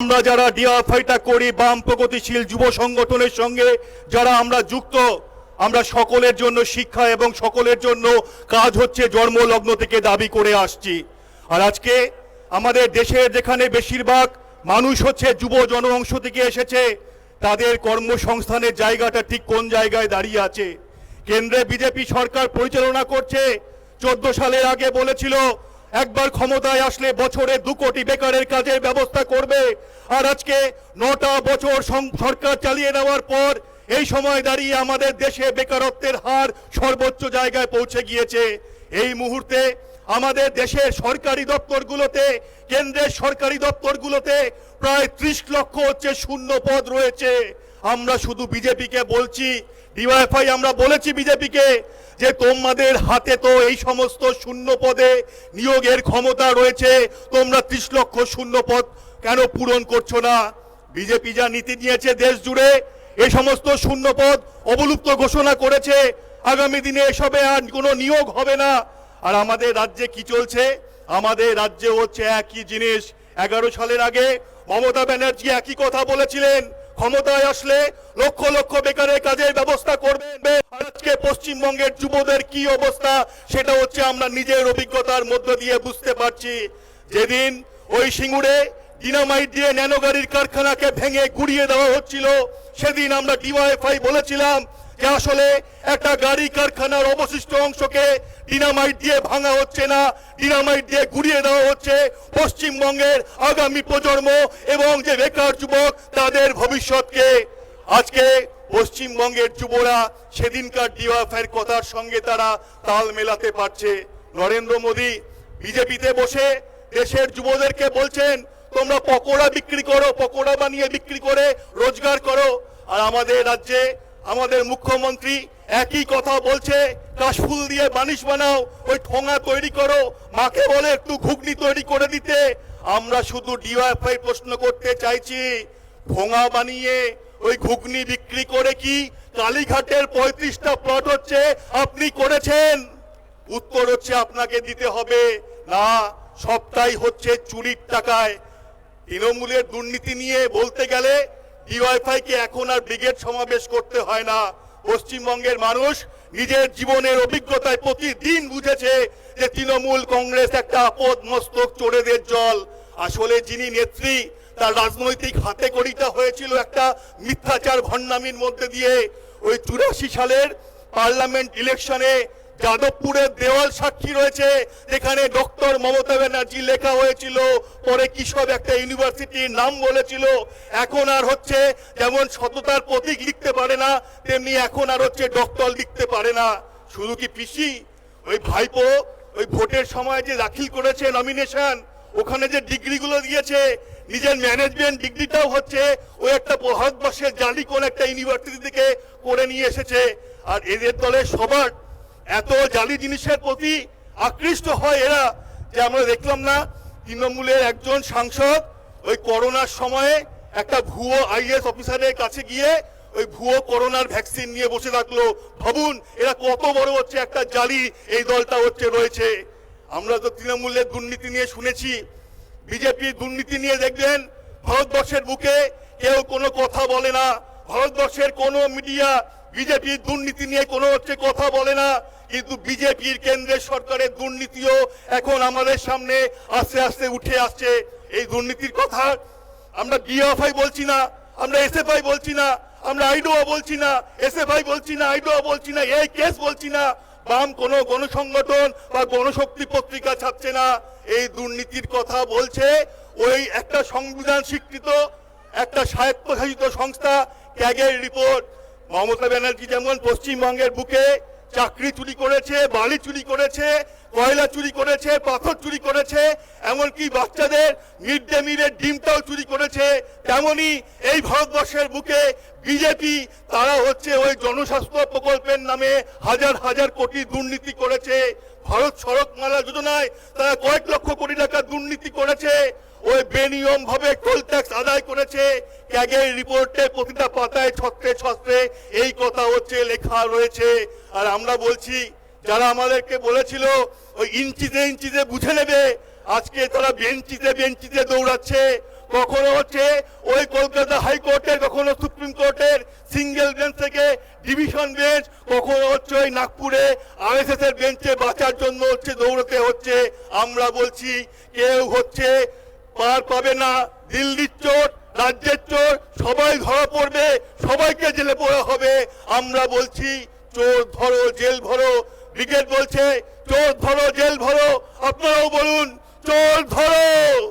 আমরা যারা ডিআরফাইটা করি, বাম প্রগতিশীল যুব সংগঠনের সঙ্গে যারা আমরা যুক্ত, আমরা সকলের জন্য শিক্ষা এবং সকলের জন্য কাজ হচ্ছে জন্মলগ্ন থেকে দাবি করে আসছি। আর আজকে আমাদের দেশের যেখানে বেশিরভাগ মানুষ হচ্ছে যুব জনঅংশ থেকে এসেছে, তাদের কর্মসংস্থানের জায়গাটা ঠিক কোন জায়গায় দাঁড়িয়ে আছে? কেন্দ্রে বিজেপি সরকার পরিচালনা করছে, চোদ্দ সালের আগে বলেছিল একবার ক্ষমতায় আসলে বছরে দু কোটি বেকারের কাজের ব্যবস্থা করবে। আর আজকে নটা বছর সরকার চালিয়ে নেওয়ার পর এই সময় দাঁড়িয়ে আমাদের দেশে বেকারত্বের হার সর্বোচ্চ জায়গায় পৌঁছে গিয়েছে। এই মুহূর্তে আমাদের দেশের সরকারি দপ্তরগুলোতে, কেন্দ্রের সরকারি দপ্তরগুলোতে প্রায় ত্রিশ লক্ষ হচ্ছে শূন্য পদ রয়েছে। আমরা শুধু বিজেপিকে বলছি ডিওয়াইফাই আমরা বলেছি বিজেপিকে যে তোমাদের হাতে তো এই সমস্ত শূন্য পদে নিয়োগের ক্ষমতা রয়েছে, তোমরা ত্রিশ লক্ষ শূন্য পদ কেন পূরণ করছ না? বিজেপি যা নীতি নিয়েছে দেশ জুড়ে এই সমস্ত শূন্য পদ অবলুপ্ত ঘোষণা করেছে, আগামী দিনে এসবে আর কোনো নিয়োগ হবে না। আর আমাদের রাজ্যে কি চলছে? আমাদের রাজ্যে হচ্ছে একই জিনিস। এগারো সালের আগে মমতা ব্যানার্জি একই কথা বলেছিলেন ক্ষমতায় আসলে লক্ষ লক্ষ বেকারের কাজের ব্যবস্থা করবেন। আজকে পশ্চিমবঙ্গের যুবদের কি অবস্থা সেটা হচ্ছে আমরা নিজের অভিজ্ঞতার মধ্য দিয়ে বুঝতে পারছি। যেদিন ওই সিঙ্গুরে ডিনামাইট দিয়ে ন্যানো গাড়ির কারখানাকে ভেঙে গুড়িয়ে দেওয়া হচ্ছিল, সেদিন আমরা ডিওয়াইফাই বলেছিলাম যে আসলে একটা গাড়ি কারখানার অবশিষ্ট অংশকে ডিনামাইট দিয়ে ভাঙা হচ্ছে না, ডিনামাইট দিয়ে গুড়িয়ে দেওয়া হচ্ছে পশ্চিমবঙ্গের আগামী প্রজন্ম এবং যে বেকার যুবক তাদের ভবিষ্যৎকে। আজকে পশ্চিমবঙ্গের যুবরা সেদিনকার ডিওয়াফের কথার সঙ্গে তারা তাল মেলাতে পারছে। নরেন্দ্র মোদী বিজেপিতে বসে দেশের যুবদেরকে বলছেন, তোমরা পকোড়া বিক্রি করো, পকোড়া বানিয়ে বিক্রি করে রোজগার করো। আর আমাদের রাজ্যে আমাদের মুখ্যমন্ত্রী একই কথা বলছে কাশফুল দিয়ে বানিশ বানাও, ওই ঠোঙা তৈরি করো, মাকে বলে একটু ঘুগনি তৈরি করে দিতে। আমরা শুধু ডিওয়াইফাই প্রশ্ন করতে চাইছি, ঠোঙা বানিয়ে ওই ঘুগনি বিক্রি করে কি কালীঘাটের পঁয়ত্রিশটা প্লট হচ্ছে, আপনি করেছেন? উত্তর হচ্ছে আপনাকে দিতে হবে। না, সবটাই হচ্ছে চুরির টাকায়। তৃণমূলের দুর্নীতি নিয়ে বলতে গেলে ডিওয়াইফাই কে এখন আর ব্রিগেড সমাবেশ করতে হয় না। পশ্চিমবঙ্গের মানুষ নিজের জীবনের অভিজ্ঞতায় প্রতিদিন বুঝেছে যে তৃণমূল কংগ্রেস একটা আপদ মস্তক চোরেদের জল। আসলে যিনি নেত্রী, তার রাজনৈতিক হাতে কড়িটা হয়েছিল একটা মিথ্যাচার ভণ্ডামির মধ্যে দিয়ে। ওই চুরাশি সালের পার্লামেন্ট ইলেকশনে যাদবপুরের দেওয়াল সাক্ষী রয়েছে, যেখানে ডক্টর মমতা ব্যানার্জি লেখা হয়েছিল। পরে কি সব একটা ইউনিভার্সিটির নাম বলেছিল। এখন আর হচ্ছে যেমন সততার প্রতীক লিখতে পারে না, তেমনি এখন আর হচ্ছে ডক্টর লিখতে পারে না। শুধু কি পিসি? ওই ভাইপো, ওই ভোটের সময় যে দাখিল করেছে নমিনেশন ওখানে যে ডিগ্রিগুলো দিয়েছে, নিজের ম্যানেজমেন্ট ডিগ্রিটাও হচ্ছে ওই একটা ভারতবর্ষের জালি কোন একটা ইউনিভার্সিটি থেকে করে নিয়ে এসেছে। আর এদের দলের সবার এত জালি জিনিসের প্রতি আকৃষ্ট হয় এরা যে আমরা দেখলাম না, তৃণমূলের একজন সাংসদ ওই করোনার সময়ে একটা ভুয়ো আইএস অফিসারের কাছে গিয়ে ওই ভুয়ো করোনার ভ্যাকসিন নিয়ে বসে থাকল। ভাবুন, এরা কত বড় হচ্ছে একটা জালি, এই দলটা হচ্ছে রয়েছে। আমরা তো তৃণমূলের দুর্নীতি নিয়ে শুনেছি। বিজেপির দুর্নীতি নিয়ে দেখবেন, ভারতবর্ষের বুকে কেউ কোনো কথা বলে না। ভারতবর্ষের কোনো মিডিয়া বিজেপির দুর্নীতি নিয়ে কোনো হচ্ছে কথা বলে না। কিন্তু বিজেপির কেন্দ্রের সরকারের দুর্নীতিও এখন আমাদের সামনে আস্তে আস্তে উঠে আসছে। এই দুর্নীতির কথা আমরা ডিএফআই বলছি না, আমরা এসএফআই বলছি না, আমরা আইডোয়া বলছি না এসএফআই বলছি না আইডোয়া বলছি না, এই কেস বলছি না। বাম কোনো গণসংগঠন বা গণশক্তি পত্রিকা ছাড়ছে না। এই দুর্নীতির কথা বলছে ওই একটা সংবিধান স্বীকৃত, একটা স্বায়ত্তশাসিত সংস্থা ক্যাগের রিপোর্ট। মমতা ব্যানার্জি যেমন পশ্চিমবঙ্গের বুকে চাকরি চুরি করেছে, বালি চুরি করেছে, কয়লা চুরি করেছে, পাথর চুরি করেছে, এমনকি বাচ্চাদের মিড ডে মিলের ডিমটাও চুরি করেছে, তেমনি এই ভারতবর্ষের বুকে বিজেপি, তারা হচ্ছে ওই জনস্বাস্থ্য প্রকল্পের নামে হাজার হাজার কোটি দুর্নীতি করেছে। ভারত সড়ক মালা যোজনায় তারা কয়েক লক্ষ কোটি টাকা দুর্নীতি করেছে। ওই বেনিয়ম ভাবে টোল ট্যাক্স আদায় করেছে। ক্যাগের রিপোর্টে প্রতিটা পাতায় ছত্রে ছত্রে এই কথা হচ্ছে লেখা রয়েছে। আর আমরা বলছি, যারা আমাদেরকে বলেছিল, ওই ইঞ্চিতে ইঞ্চিতে বুঝে নেবে, আজকে তারা বেঞ্চিতে বেঞ্চিতে দৌড়াচ্ছে। কখনো হচ্ছে ওই কলকাতা হাইকোর্টের, কখনো সুপ্রিম কোর্টের সিঙ্গেল বেঞ্চ থেকে ডিভিশন বেঞ্চ, কখনো হচ্ছে ওই নাগপুরে আরএসএস এর বেঞ্চে বাঁচার জন্য হচ্ছে দৌড়তে হচ্ছে। আমরা বলছি, কেউ হচ্ছে পার পাবে না। দিল্লির চোর, রাজ্যের চোর, সবাই ধরা পড়বে, সবাইকে জেলে পড়া হবে। আমরা বলছি চোর ধরো জেল ভরো। ব্রিগেড বলছে চোর ধরো জেল ভরো। আপনারাও বলুন চোর ধরো।